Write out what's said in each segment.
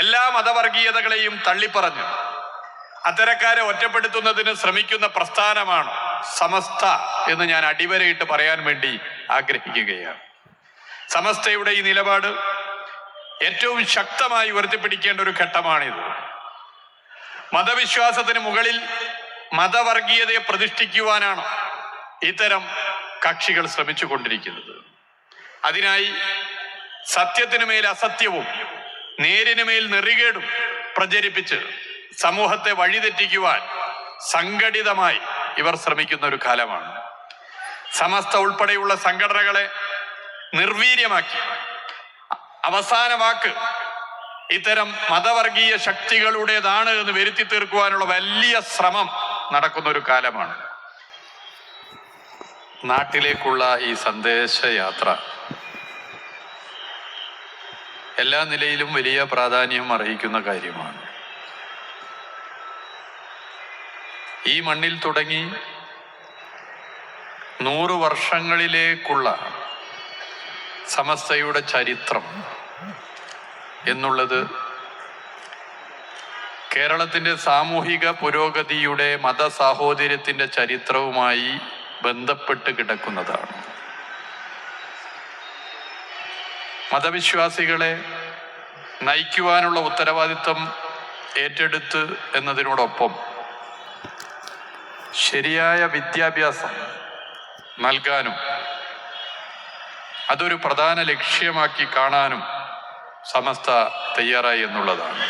എല്ലാ മതവർഗീയതകളെയും തള്ളിപ്പറഞ്ഞു. അത്തരക്കാരെ ഒറ്റപ്പെടുത്തുന്നതിന് ശ്രമിക്കുന്ന പ്രസ്ഥാനമാണ് സമസ്ത എന്ന് ഞാൻ അടിവരയിട്ട് പറയാൻ വേണ്ടി ആഗ്രഹിക്കുകയാണ്. സമസ്തയുടെ ഈ നിലപാട് ഏറ്റവും ശക്തമായി ഉയർത്തിപ്പിടിക്കേണ്ട ഒരു ഘട്ടമാണിത്. മതവിശ്വാസത്തിന് മുകളിൽ മതവർഗീയതയെ പ്രതിഷ്ഠിക്കുവാനാണ് ഇത്തരം കക്ഷികൾ ശ്രമിച്ചു കൊണ്ടിരിക്കുന്നത് അതിനായി സത്യത്തിനു മേൽ അസത്യവും നേരിനു മേൽ നെറികേടും പ്രചരിപ്പിച്ച് സമൂഹത്തെ വഴിതെറ്റിക്കുവാൻ സംഘടിതമായി ഇവർ ശ്രമിക്കുന്ന ഒരു കാലമാണ്. സമസ്ത ഉൾപ്പെടെയുള്ള സംഘടനകളെ നിർവീര്യമാക്കി. അവസാന വാക്ക് ഇത്തരം മതവർഗീയ ശക്തികളുടേതാണ് എന്ന് വരുത്തി തീർക്കുവാനുള്ള വലിയ ശ്രമം നടക്കുന്ന ഒരു കാലമാണ്. നാട്ടിലേക്കുള്ള ഈ സന്ദേശയാത്ര എല്ലാ നിലയിലും വലിയ പ്രാധാന്യം അർഹിക്കുന്ന കാര്യമാണ്. ഈ മണ്ണിൽ തുടങ്ങി നൂറ് വർഷങ്ങളിലേക്കുള്ള സമസ്തയുടെ ചരിത്രം എന്നുള്ളത് കേരളത്തിന്റെ സാമൂഹിക പുരോഗതിയുടെ മതസാഹോദര്യത്തിന്റെ ചരിത്രവുമായി ബന്ധപ്പെട്ട് കിടക്കുന്നതാണ്. മതവിശ്വാസികളെ നയിക്കുവാനുള്ള ഉത്തരവാദിത്വം ഏറ്റെടുത്ത് എന്നതിനോടൊപ്പം ശരിയായ വിദ്യാഭ്യാസം നൽകാനും അതൊരു പ്രധാന ലക്ഷ്യമാക്കി കാണാനും സമസ്ത തയ്യാറായി എന്നുള്ളതാണ്.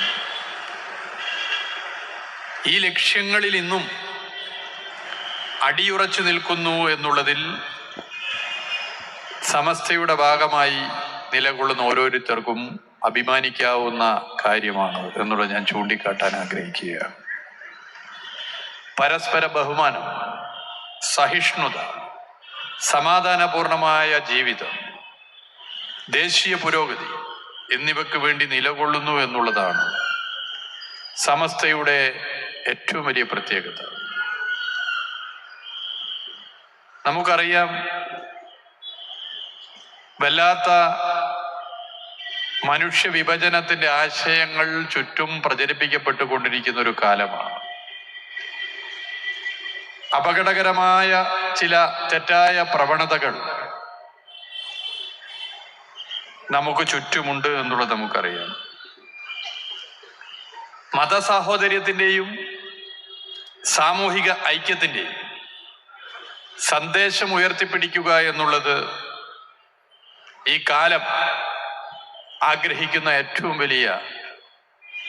ഈ ലക്ഷ്യങ്ങളിൽ ഇന്നും അടിയുറച്ചു നിൽക്കുന്നു എന്നുള്ളതിൽ സമസ്തയുടെ ഭാഗമായി നിലകൊള്ളുന്ന ഓരോരുത്തർക്കും അഭിമാനിക്കാവുന്ന കാര്യമാണ് എന്നുള്ളത് ഞാൻ ചൂണ്ടിക്കാട്ടാൻ ആഗ്രഹിക്കുകയാണ്. പരസ്പര ബഹുമാനം സഹിഷ്ണുത സമാധാനപൂർണമായ ജീവിതം ദേശീയ പുരോഗതി എന്നിവയ്ക്ക് വേണ്ടി നിലകൊള്ളുന്നു എന്നുള്ളതാണ് സമസ്തയുടെ ഏറ്റവും വലിയ പ്രത്യേകത. നമുക്കറിയാം വല്ലാത്ത മനുഷ്യ വിഭജനത്തിന്റെ ആശയങ്ങൾ ചുറ്റും പ്രചരിപ്പിക്കപ്പെട്ടുകൊണ്ടിരിക്കുന്ന ഒരു കാലമാണ്. അപകടകരമായ ചില തെറ്റായ പ്രവണതകൾ നമുക്ക് ചുറ്റുമുണ്ട് എന്നുള്ളത് നമുക്കറിയാം. മതസാഹോദര്യത്തിന്റെയും സാമൂഹിക ഐക്യത്തിന്റെയും സന്ദേശം ഉയർത്തിപ്പിടിക്കുക എന്നുള്ളത് ഈ കാലം ആഗ്രഹിക്കുന്ന ഏറ്റവും വലിയ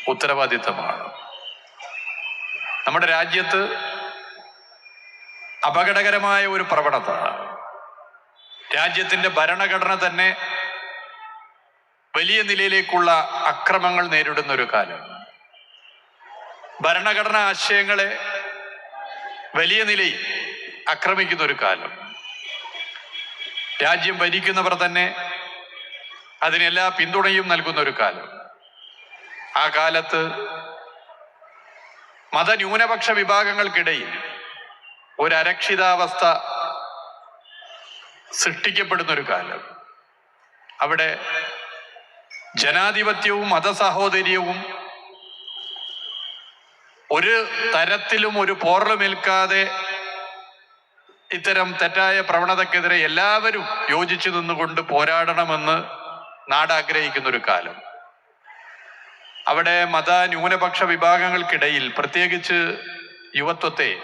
ഉത്തരവാദിത്തമാണ്. നമ്മുടെ രാജ്യത്ത് അപകടകരമായ ഒരു പ്രവണത. രാജ്യത്തിന്റെ ഭരണഘടന തന്നെ വലിയ നിലയിലേക്കുള്ള അക്രമങ്ങൾ നേരിടുന്ന ഒരു കാലം. ഭരണഘടനാ ആശയങ്ങളെ വലിയ നിലയിൽ ആക്രമിക്കുന്ന ഒരു കാലം. രാജ്യം ഭരിക്കുന്നവർ തന്നെ അതിനെല്ലാ പിന്തുണയും നൽകുന്ന ഒരു കാലം. ആ കാലത്ത് മതന്യൂനപക്ഷ വിഭാഗങ്ങൾക്കിടയിൽ ഒരു അരക്ഷിതാവസ്ഥ സൃഷ്ടിക്കപ്പെടുന്ന ഒരു കാലം. അവിടെ ജനാധിപത്യവും മതസഹോദര്യവും ഒരു തരത്തിലും ഒരു പോറലുമേൽക്കാതെ ഇത്തരം തെറ്റായ പ്രവണതക്കെതിരെ എല്ലാവരും യോജിച്ചു നിന്നുകൊണ്ട് പോരാടണമെന്ന് നാട് ആഗ്രഹിക്കുന്ന ഒരു കാലം. അവിടെ മത ന്യൂനപക്ഷ വിഭാഗങ്ങൾക്കിടയിൽ പ്രത്യേകിച്ച് യുവത്വത്തെ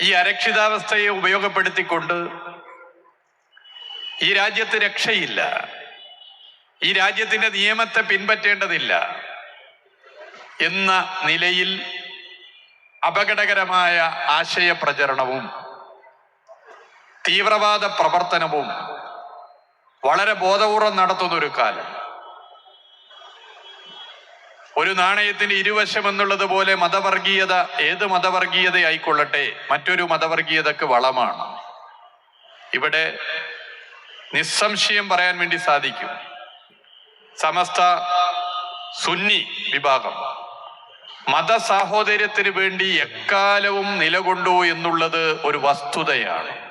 ഈ അരക്ഷിതാവസ്ഥയെ ഉപയോഗപ്പെടുത്തിക്കൊണ്ട് ഈ രാജ്യത്ത് രക്ഷയില്ല. ഈ രാജ്യത്തിന്റെ നിയമത്തെ പിൻപറ്റേണ്ടതില്ല എന്ന നിലയിൽ അപകടകരമായ ആശയപ്രചരണവും തീവ്രവാദ പ്രവർത്തനവും വളരെ ബോധപൂർവം നടത്തുന്ന ഒരു കാലം. ഒരു നാണയത്തിന് ഇരുവശം എന്നുള്ളത് പോലെ മതവർഗീയത ഏത് മതവർഗീയത ആയിക്കൊള്ളട്ടെ മറ്റൊരു മതവർഗീയതക്ക് വളമാണ്. ഇവിടെ നിസ്സംശയം പറയാൻ വേണ്ടി സാധിക്കും. സമസ്ത സുന്നി വിഭാഗം മതസാഹോദര്യത്തിന് വേണ്ടി എക്കാലവും നിലകൊണ്ടു എന്നുള്ളത് ഒരു വസ്തുതയാണ്.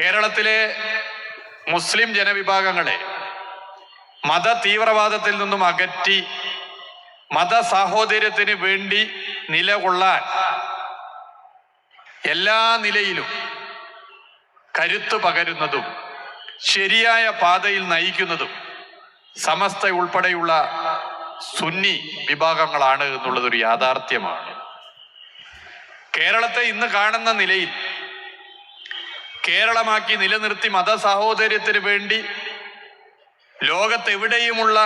കേരളത്തിലെ മുസ്ലിം ജനവിഭാഗങ്ങളെ മത തീവ്രവാദത്തിൽ നിന്നും അകറ്റി മത സാഹോദര്യത്തിന് വേണ്ടി നിലകൊള്ളാൻ എല്ലാ നിലയിലും കരുത്തു പകരുന്നതും ശരിയായ പാതയിൽ നയിക്കുന്നതും സമസ്ത ഉൾപ്പെടെയുള്ള സുന്നി വിഭാഗങ്ങളാണ് എന്നുള്ളതൊരു യാഥാർത്ഥ്യമാണ്. കേരളത്തെ ഇന്ന് കാണുന്ന നിലയിൽ കേരളമാക്കി നിലനിർത്തി മതസാഹോദര്യത്തിന് വേണ്ടി ലോകത്തെവിടെയുമുള്ള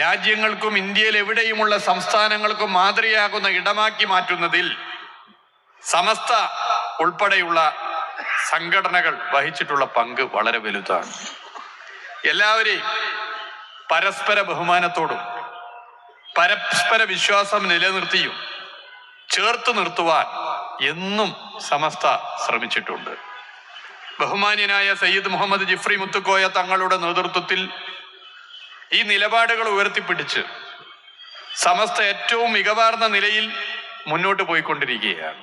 രാജ്യങ്ങൾക്കും ഇന്ത്യയിൽ എവിടെയുമുള്ള സംസ്ഥാനങ്ങൾക്കും മാതൃയാകുന്ന ഇടമാക്കി മാറ്റുന്നതിൽ സമസ്ത ഉൾപ്പെടെയുള്ള സംഘടനകൾ വഹിച്ചിട്ടുള്ള പങ്ക് വളരെ വലുതാണ്. എല്ലാവരെയും പരസ്പര ബഹുമാനത്തോടും പരസ്പര വിശ്വാസം നിലനിർത്തിയും ചേർത്ത് നിർത്തുവാൻ എന്നും സമസ്ത ശ്രമിച്ചിട്ടുണ്ട്. ബഹുമാന്യനായ സയ്യിദ് മുഹമ്മദ് ജിഫ്രി മുത്തുക്കോയ തങ്ങളുടെ നേതൃത്വത്തിൽ ഈ നിലപാടുകൾ ഉയർത്തിപ്പിടിച്ച് സമസ്ത ഏറ്റവും മികവാർന്ന നിലയിൽ മുന്നോട്ട് പോയിക്കൊണ്ടിരിക്കുകയാണ്.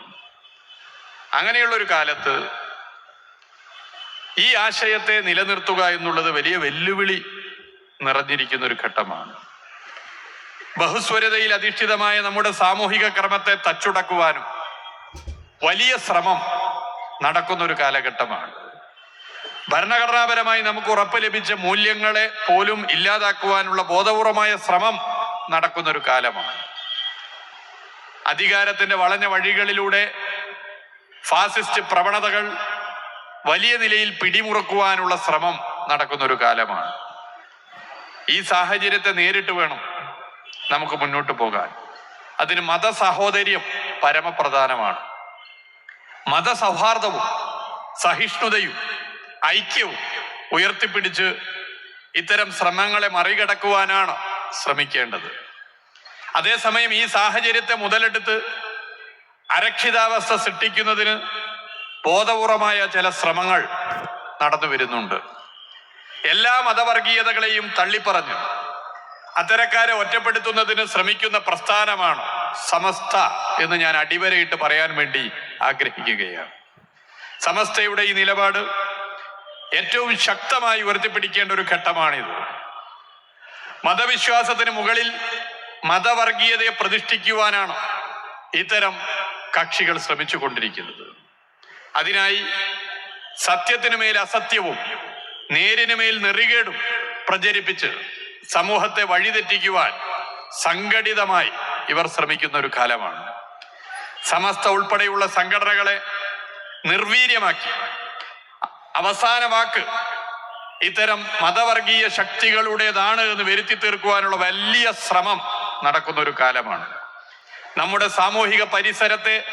അങ്ങനെയുള്ള ഒരു കാലത്ത് ഈ ആശയത്തെ നിലനിർത്തുക എന്നുള്ളത് വലിയ വെല്ലുവിളി നിറഞ്ഞിരിക്കുന്ന ഒരു ഘട്ടമാണ്. ബഹുസ്വരതയിൽ അധിഷ്ഠിതമായ നമ്മുടെ സാമൂഹിക ക്രമത്തെ തച്ചുടക്കുവാനും വലിയ ശ്രമം നടക്കുന്ന ഒരു കാലഘട്ടമാണ്. ഭരണഘടനാപരമായി നമുക്ക് ഉറപ്പ് ലഭിച്ച മൂല്യങ്ങളെ പോലും ഇല്ലാതാക്കുവാനുള്ള ബോധപൂർവമായ ശ്രമം നടക്കുന്ന ഒരു കാലമാണ്. അധികാരത്തിന്റെ വളഞ്ഞ വഴികളിലൂടെ ഫാസിസ്റ്റ് പ്രവണതകൾ വലിയ നിലയിൽ പിടിമുറുക്കുവാനുള്ള ശ്രമം നടക്കുന്ന ഒരു കാലമാണ്. ഈ സാഹചര്യത്തെ നേരിട്ട് വേണം നമുക്ക് മുന്നോട്ട് പോകാൻ. അതിന് മതസഹോദര്യം പരമപ്രധാനമാണ്. മതസൗഹാർദ്ദവും സഹിഷ്ണുതയും ഐക്യവും ഉയർത്തിപ്പിടിച്ച് ഇത്തരം ശ്രമങ്ങളെ മറികടക്കുവാനാണ് ശ്രമിക്കേണ്ടത്. അതേസമയം ഈ സാഹചര്യത്തെ മുതലെടുത്ത് അരക്ഷിതാവസ്ഥ സൃഷ്ടിക്കുന്നതിന് ബോധപൂർവമായ ചില ശ്രമങ്ങൾ നടന്നു വരുന്നുണ്ട്. എല്ലാ മതവർഗീയതകളെയും തള്ളിപ്പറഞ്ഞു അത്തരക്കാരെ ഒറ്റപ്പെടുത്തുന്നതിന് ശ്രമിക്കുന്ന പ്രസ്ഥാനമാണ് സമസ്ത എന്ന് ഞാൻ അടിവരയിട്ട് പറയാൻ വേണ്ടി ആഗ്രഹിക്കുകയാണ്. സമസ്തയുടെ ഈ നിലപാട് ഏറ്റവും ശക്തമായി ഉയർത്തിപ്പിടിക്കേണ്ട ഒരു ഘട്ടമാണിത്. മതവിശ്വാസത്തിന് മുകളിൽ മതവർഗീയതയെ പ്രതിഷ്ഠിക്കുവാനാണ് ഇത്തരം കക്ഷികൾ ശ്രമിച്ചു കൊണ്ടിരിക്കുന്നത് അതിനായി സത്യത്തിനു മേൽ അസത്യവും നേരിനു മേൽ നെറികേടും പ്രചരിപ്പിച്ച് സമൂഹത്തെ വഴിതെറ്റിക്കുവാൻ സംഘടിതമായി ഇവർ ശ്രമിക്കുന്ന ഒരു കാലമാണ്. സമസ്ത ഉൾപ്പെടെയുള്ള സംഘടനകളെ നിർവീര്യമാക്കി. അവസാന വാക്ക് ഇത്തരം മതവർഗീയ ശക്തികളുടേതാണ് എന്ന് വരുത്തി തീർക്കുവാനുള്ള വലിയ ശ്രമം നടക്കുന്ന ഒരു കാലമാണ്. നമ്മുടെ സാമൂഹിക പരിസരത്തെ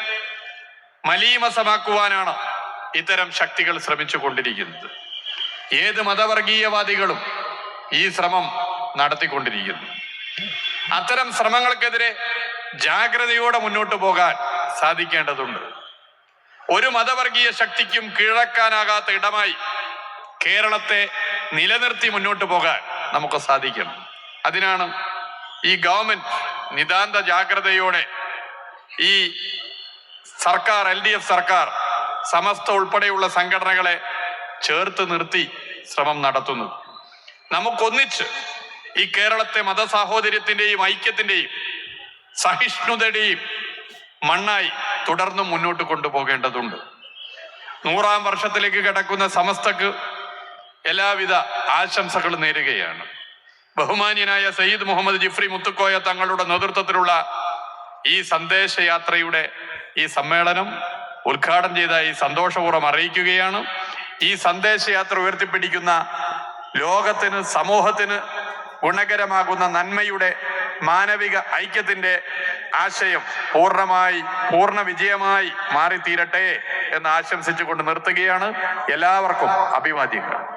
മലീമസമാക്കുവാനാണ് ഇത്തരം ശക്തികൾ ശ്രമിച്ചു കൊണ്ടിരിക്കുന്നത്. ഏത് മതവർഗീയവാദികളും ഈ ശ്രമം നടത്തിക്കൊണ്ടിരിക്കുന്നു. അത്തരം ശ്രമങ്ങൾക്കെതിരെ ജാഗ്രതയോടെ മുന്നോട്ട് പോകാൻ സാധിക്കേണ്ടതുണ്ട്. ഒരു മതവർഗീയ ശക്തിക്കും കീഴടക്കാനാകാത്ത ഇടമായി കേരളത്തെ നിലനിർത്തി മുന്നോട്ട് പോകാൻ നമുക്ക് സാധിക്കണം. അതിനാണ് ഈ ഗവൺമെന്റ് നിതാന്ത ജാഗ്രതയോടെ ഈ സർക്കാർ എൽ ഡി എഫ് സർക്കാർ സമസ്ത ഉൾപ്പെടെയുള്ള സംഘടനകളെ ചേർത്ത് നിർത്തി ശ്രമം നടത്തുന്നു നമുക്കൊന്നിച്ച് ഈ കേരളത്തെ മതസാഹോദര്യത്തിന്റെയും ഐക്യത്തിന്റെയും സഹിഷ്ണുതയുടെയും മണ്ണായി തുടർന്നും മുന്നോട്ട് കൊണ്ടുപോകേണ്ടതുണ്ട്. നൂറാം വർഷത്തിലേക്ക് കിടക്കുന്ന സമസ്തക്ക് എല്ലാവിധ ആശംസകൾ നേരുകയാണ്. ബഹുമാന്യനായ സയ്യിദ് മുഹമ്മദ് ജിഫ്രി മുത്തുക്കോയ തങ്ങളുടെ നേതൃത്വത്തിലുള്ള ഈ സന്ദേശയാത്രയുടെ ഈ സമ്മേളനം ഉദ്ഘാടനം ചെയ്തായി സന്തോഷപൂർവം അറിയിക്കുകയാണ്. ഈ സന്ദേശയാത്ര ഉയർത്തിപ്പിടിക്കുന്ന ലോകത്തിന് സമൂഹത്തിന് ഗുണകരമാകുന്ന നന്മയുടെ മാനവിക ഐക്യത്തിന്റെ ആശയം പൂർണമായി പൂർണ വിജയമായി മാറിത്തീരട്ടെ എന്ന് ആശംസിച്ചുകൊണ്ട് നിർത്തുകയാണ്. എല്ലാവർക്കും അഭിവാദ്യങ്ങൾ.